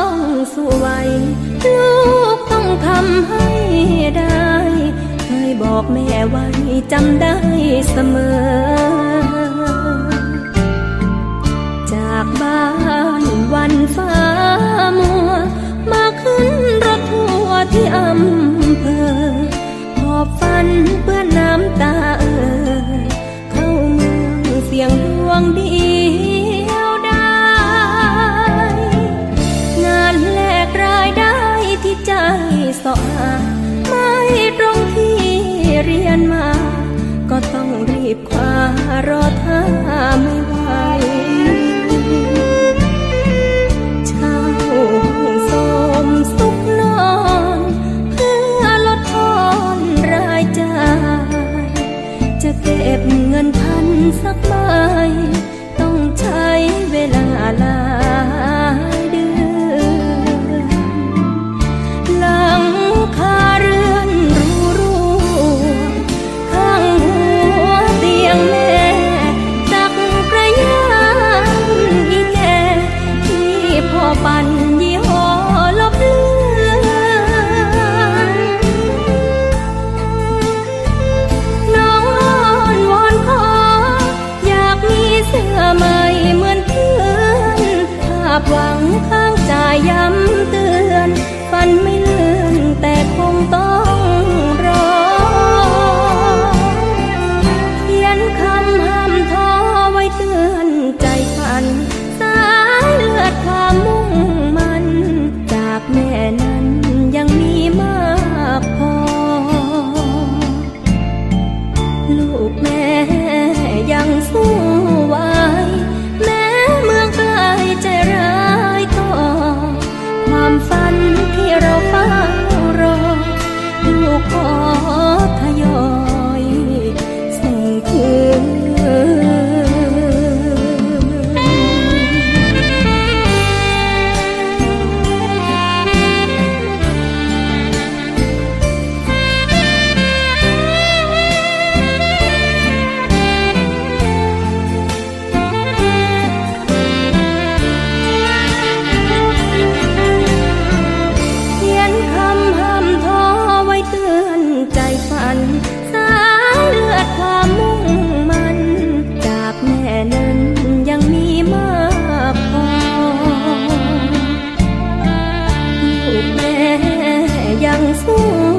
องสู้ลูกต้องทำให้ได้ เคยบอกแม่ไว้จำได้เสมอ จากบ้านวันฟ้า สอาไม่ตรงที่เรียนมา ก็ต้องรีบคว้ารอถ้าไม่ไหวาพหวังข้างใจย้ำเตือน ฝันไม่ ยังสู้